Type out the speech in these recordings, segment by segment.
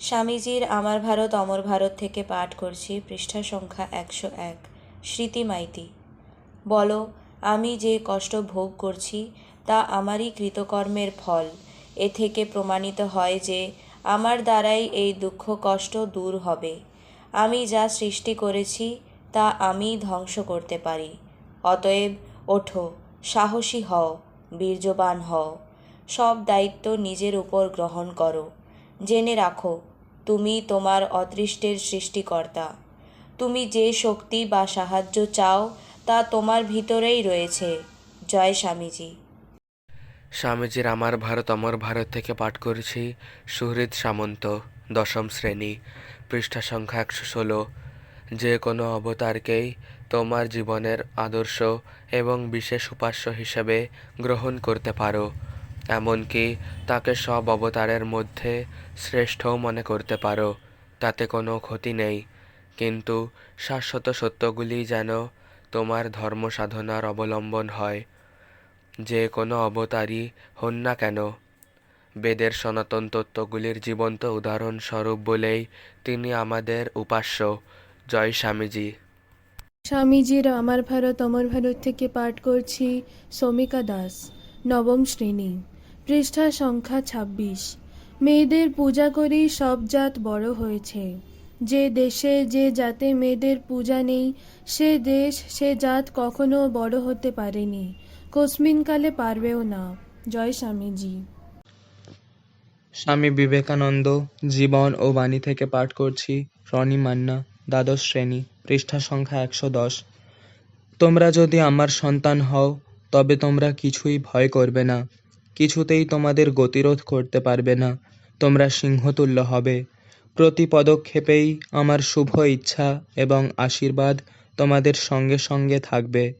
স্বামীজির আমার ভারত, অমর ভারত থেকে পাঠ করছি পৃষ্ঠা সংখ্যা একশো এক, স্মৃতি মাইতি। বলো, আমি যে কষ্ট ভোগ করছি, তা আমারই কৃতকর্মের ফল। এ থেকে প্রমাণিত হয় যে, আমার দ্বারাই এই দুঃখ কষ্ট দূর হবে। আমি যা সৃষ্টি করেছি, তা আমি ধ্বংস করতে পারি। অতএব ওঠো, সাহসী হও, বীর্যবান হও। সব দায়িত্ব নিজের উপর গ্রহণ করো। জেনে রাখো তুমি তোমার অদৃষ্টের সৃষ্টিকর্তা। তুমি যে শক্তি বা সাহায্য চাও, তা তোমার ভিতরেই রয়েছে। জয় স্বামীজি। স্বামীজির আমার ভারত অমর ভারত থেকে পাঠ করেছি সুহৃদ সামন্ত, দশম শ্রেণি, পৃষ্ঠা সংখ্যা একশো ষোলো। যে কোনো অবতারকেই তোমার জীবনের আদর্শ এবং বিশেষ উপাস্য হিসেবে গ্রহণ করতে পারো। এমনকি তাকে সব অবতারের মধ্যে শ্রেষ্ঠও মনে করতে পারো, তাতে কোনো ক্ষতি নেই। কিন্তু শাশ্বত সত্যগুলি যেন তোমার ধর্ম সাধনার অবলম্বন হয়। যে কোনো অবতারই হন না কেন। বেদের সনাতন তত্ত্বগুলির জীবন্ত উদাহরণস্বরূপ বলেই তিনি আমাদের উপাস্য। জয় স্বামীজি। স্বামীজির আমার ভারত, অমর ভারত থেকে পাঠ করছি সমিকা দাস, নবম শ্রেণি। পৃষ্ঠা সংখ্যা ছাব্বিশ। মেয়েদের পূজা করেই সব জাত বড় হয়েছে। যে দেশে যে জাতে মেয়েদের পূজা নেই, সে দেশ, সে জাত কখনো বড় হতে পারেনি। কোসমিনকালে পারবেও না। জয় স্বামীজি। স্বামী বিবেকানন্দ, জীবন ও বাণী থেকে পাঠ করছি রনি মান্না, দ্বাদশ শ্রেণি, পৃষ্ঠা সংখ্যা একশো দশ। তোমরা যদি আমার সন্তান হও, তবে তোমরা কিছুই ভয় করবে না। কিছুতেই তোমাদের গতিরোধ করতে পারবে না, তোমরা সিংহতুল্য হবে। প্রতি পদক্ষেপেই আমার শুভ ইচ্ছা এবং আশীর্বাদ তোমাদের সঙ্গে সঙ্গে থাকবে।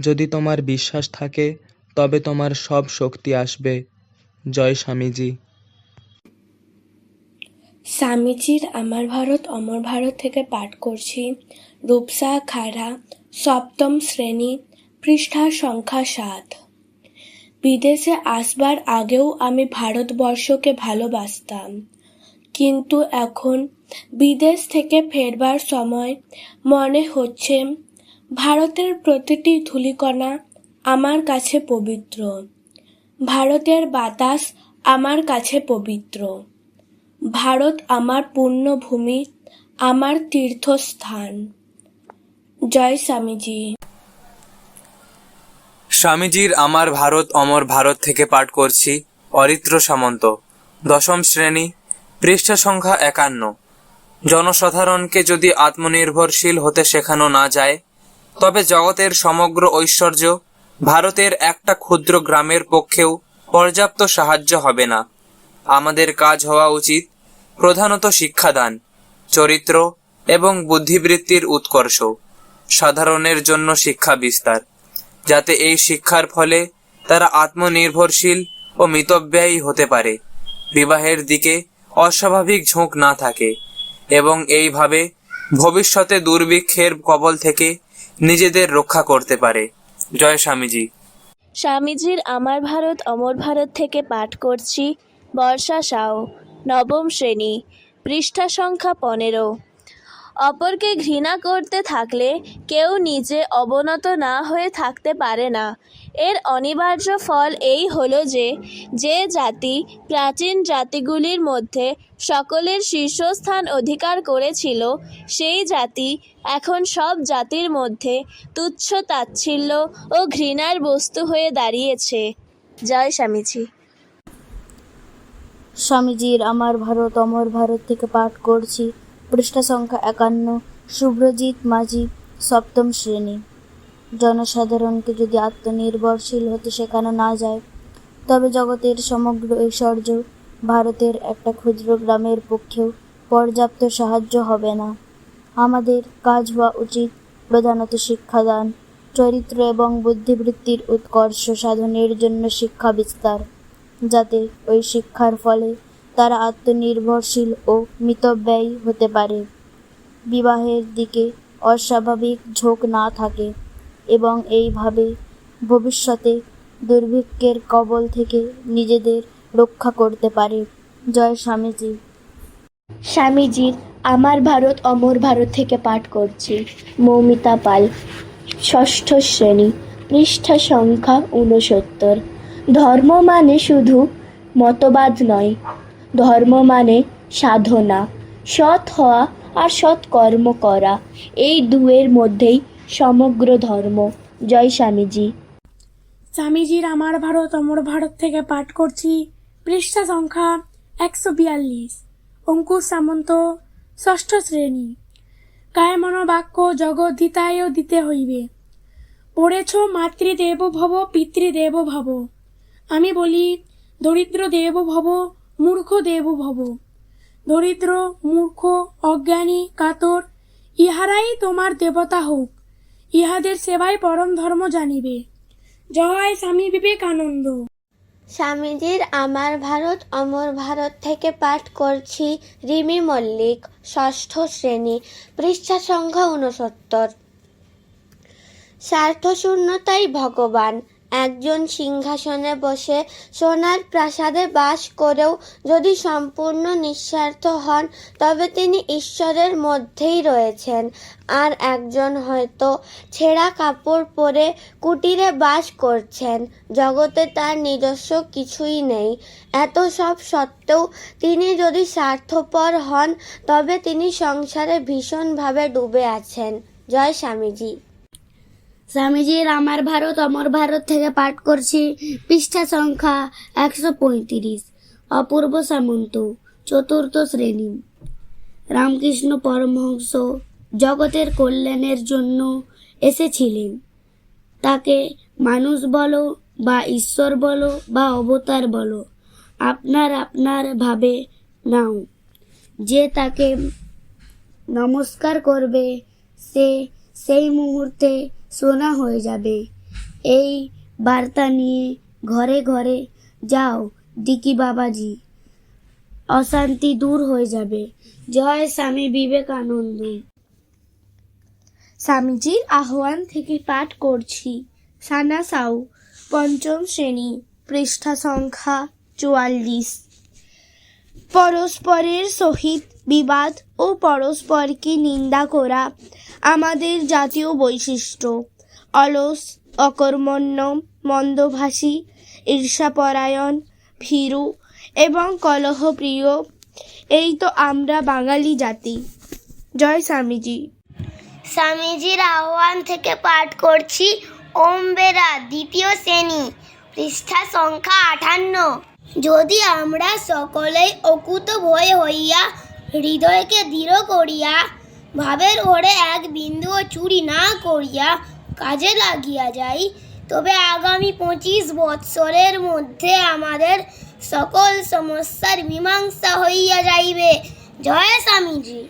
যদি তোমার বিশ্বাস থাকে, তবে তোমার সব শক্তি আসবে। জয় স্বামীজি। স্বামীজির আমার ভারত, অমর ভারত থেকে পাঠ করছি। রূপসা খাড়া সপ্তম শ্রেণি, পৃষ্ঠা সংখ্যা সাত। বিদেশে আসবার আগেও আমি ভারতবর্ষকে ভালোবাসতাম। কিন্তু এখন বিদেশ থেকে ফেরবার সময় মনে হচ্ছে ভারতের প্রতিটি ধূলিকণা আমার কাছে পবিত্র। ভারতের বাতাস আমার কাছে পবিত্র। ভারত আমার পূর্ণভূমি, আমার তীর্থস্থান। জয় স্বামীজি। স্বামীজির আমার ভারত, অমর ভারত থেকে পাঠ করছি, অরিত্র সামন্ত। দশম শ্রেণি, পৃষ্ঠা সংখ্যা একান্ন। জনসাধারণকে যদি আত্মনির্ভরশীল হতে শেখানো না যায়, তবে জগতের সমগ্র ঐশ্বর্য ভারতের একটা ক্ষুদ্র গ্রামের পক্ষেও পর্যাপ্ত সাহায্য হবে না। আমাদের কাজ হওয়া উচিত প্রধানত শিক্ষাদান, চরিত্র এবং বুদ্ধিবৃত্তির উৎকর্ষ। সাধারণের জন্য শিক্ষা বিস্তার। যাতে এই শিক্ষার ফলে তারা আত্মনির্ভরশীল ও মিতব্যয়ী হতে পারে। বিবাহের দিকে অস্বাভাবিক ঝোঁক না থাকে এবং এইভাবে ভবিষ্যতে দুর্ভিক্ষের কবল থেকে নিজেদের রক্ষা করতে পারে। জয় স্বামীজি। স্বামীজির আমার ভারত, অমর ভারত থেকে পাঠ করছি বর্ষা সাও নবম শ্রেণি, পৃষ্ঠা সংখ্যা পনেরো। অপরকে ঘৃণা করতে থাকলে কেউ নিজে অবনত না হয়ে থাকতে পারে না। এর অনিবার্য ফল এই হলো যে যে জাতি প্রাচীন জাতিগুলির মধ্যে সকলের শীর্ষস্থান অধিকার করেছিল, সেই জাতি এখন সব জাতির মধ্যে তুচ্ছ তাচ্ছিল্য ও ঘৃণার বস্তু হয়ে দাঁড়িয়েছে। জয় স্বামীজি। স্বামীজির আমার ভারত, অমর ভারত থেকে পাঠ করছি। পৃষ্ঠা সংখ্যা একান্ন শুভ্রজিৎ মাঝি, সপ্তম শ্রেণি। জনসাধারণকে যদি আত্মনির্ভরশীল হতে শেখানো না যায়, তবে জগতের সমগ্র ঐশ্বর্য ভারতের একটা ক্ষুদ্র গ্রামের পক্ষেও পর্যাপ্ত সাহায্য হবে না। আমাদের কাজ হওয়া উচিত প্রধানত শিক্ষাদান, চরিত্র এবং বুদ্ধিবৃত্তির উৎকর্ষ সাধনের জন্য শিক্ষা বিস্তার, যাতে ওই শিক্ষার ফলে তারা আত্মনির্ভরশীল ও মিতব্যয়ী হতে পারে। বিবাহের দিকে অস্বাভাবিক ঝোঁক না থাকে এবং এইভাবে ভবিষ্যতে দুর্ভিক্ষের কবল থেকে নিজেদের রক্ষা করতে পারে। জয় স্বামীজি। স্বামীজির আমার ভারত অমর ভারত থেকে পাঠ করছি। মৌমিতা পাল, ষষ্ঠ শ্রেণি, পৃষ্ঠা সংখ্যা ঊনসত্তর। ধর্ম মানে শুধু মতবাদ নয় ধর্ম মানে সাধনা। সৎ হওয়া আর সৎ কর্ম করা, এই দুয়ের মধ্যেই সমগ্র ধর্ম। জয় স্বামীজি। স্বামীজির আমার ভারত, অমর ভারত থেকে পাঠ করছি। পৃষ্ঠা সংখ্যা একশো বিয়াল্লিশ। অঙ্কুশ সামন্ত, ষষ্ঠ শ্রেণি। কায় মনোবাক্য জগৎ দিতায়ও দিতে হইবে। পড়েছ মাতৃদেব ভব পিতৃদেব ভব আমি বলি, দরিদ্র দেব ভব মূর্খ দেব ভব দরিদ্র, মূর্খ, অজ্ঞানী, কাতর, ইহারাই তোমার দেবতা হোক। ইহাদের সেবায় পরম ধর্ম জানিবে। জয় স্বামী বিবেকানন্দ। স্বামীজির আমার ভারত, অমর ভারত থেকে পাঠ করছি রিমি মল্লিক, ষষ্ঠ শ্রেণি, পৃষ্ঠা সংখ্যা ঊনসত্তর। স্বার্থশূন্যতাই ভগবান। একজন সিংহাসনে বসে সোনার প্রাসাদে বাস করেও যদি সম্পূর্ণ নিঃস্বার্থ হন, তবে তিনি ঈশ্বরের মধ্যেই রয়েছেন। আর একজন হয়তো ছেঁড়া কাপড় পরে কুটিরে বাস করছেন। জগতে তার নিজস্ব কিছুই নেই। এত সব সত্ত্বেও তিনি যদি স্বার্থপর হন, তবে তিনি সংসারে ভীষণভাবে ডুবে আছেন। জয় স্বামীজি। স্বামীজির আমার ভারত, অমর ভারত থেকে পাঠ করছি। পৃষ্ঠা সংখ্যা একশো পঁয়ত্রিশ। অপূর্ব সামন্ত, চতুর্থ শ্রেণি। রামকৃষ্ণ পরমহংস জগতের কল্যাণের জন্য এসেছিলেন। তাকে মানুষ বলো বা ঈশ্বর বলো বা অবতার বলো, আপনার আপনার ভাবে নাও। যে তাকে নমস্কার করবে, সে সেই মুহূর্তে সোনা হয়ে যাবে। এই বার্তা নিয়ে ঘরে ঘরে যাও দিকি বাবাজি। অশান্তি দূর হয়ে যাবে। জয় স্বামী বিবেকানন্দ। স্বামীজির আহ্বান থেকে পাঠ করছি। সানা সাউ, পঞ্চম শ্রেণি, পৃষ্ঠা সংখ্যা চুয়াল্লিশ। পরস্পরের সহিত বিবাদ ও পরস্পরকে নিন্দা করা আমাদের জাতীয় বৈশিষ্ট্য। অলস, অকর্মণ্য, মন্দভাষী, ঈর্ষাপরায়ণ, ভীরু এবং কলহপ্রিয়। এই তো আমরা বাঙালি জাতি। জয় স্বামীজি। স্বামীজির আহ্বান থেকে পাঠ করছি ওম বেরা দ্বিতীয় শ্রেণি, পৃষ্ঠা সংখ্যা আঠান্ন। যদি আমরা সকলেই অকুত ভয় হইয়া হৃদয়কে দৃঢ় করিয়া ভাবের ঘরে এক বিন্দুও চুরি না করিয়া কাজে লাগিয়া যাই। তবে আগামী পঁচিশ বৎসরের মধ্যে আমাদের সকল সমস্যার মীমাংসা হইয়া যাইবে। জয় স্বামীজি।